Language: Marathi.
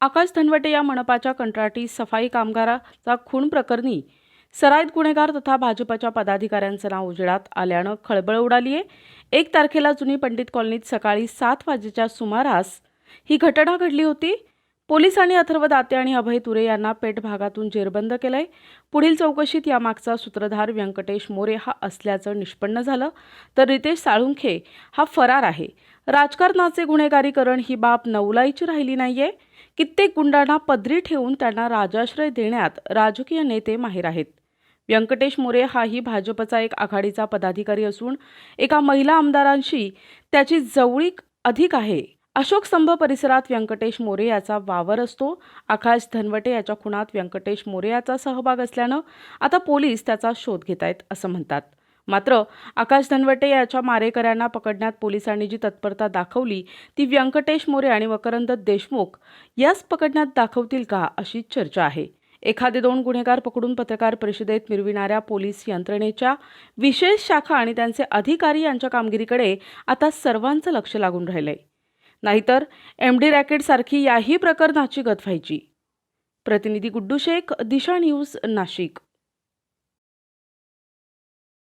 आकाश धनवटे या मनपाच्या कंत्राटी सफाई कामगाराचा खून प्रकरणी सराईत गुन्हेगार तथा भाजपच्या पदाधिकाऱ्यांचं नाव उजेडात आल्यानं खळबळ उडाली आहे. एक तारखेला जुनी पंडित कॉलनीत सकाळी सात वाजेच्या सुमारास ही घटना घडली होती. पोलिसांनी अथर्व दाते आणि अभय तुरे यांना पेठ भागातून जेरबंद केलंय. पुढील चौकशीत यामागचा सूत्रधार व्यंकटेश मोरे हा असल्याचं निष्पन्न झालं. तर रितेश साळुंखे हा फरार आहे. राजकारणाचे गुन्हेगारीकरण ही बाब नवलाईची राहिली नाहीये. कित्येक गुंडांना पदरी ठेवून त्यांना राजाश्रय देण्यात राजकीय नेते माहीर आहेत. व्यंकटेश मोरे हाही भाजपचा एक आघाडीचा पदाधिकारी असून एका महिला आमदारांशी त्याची जवळीक अधिक आहे. अशोक स्तंभ परिसरात व्यंकटेश मोरे याचा वावर असतो. आकाश धनवटे याच्या खुणात व्यंकटेश मोरे याचा सहभाग असल्यानं आता पोलीस त्याचा शोध घेत आहेत असं म्हणतात. मात्र आकाश धनवटे याच्या मारेकऱ्यांना पकडण्यात पोलिसांनी जी तत्परता दाखवली ती व्यंकटेश मोरे आणि वकरंद देशमुख याच पकडण्यात दाखवतील का अशी चर्चा आहे. एखादे दोन गुन्हेगार पकडून पत्रकार परिषदेत मिरविणाऱ्या पोलीस यंत्रणेच्या विशेष शाखा आणि त्यांचे अधिकारी यांच्या कामगिरीकडे आता सर्वांचं लक्ष लागून राहिलंय. नाहीतर एम डी रॅकेटसारखी याही प्रकरणाची गत व्हायची. प्रतिनिधी गुड्डू शेख दिशा न्यूज नाशिक.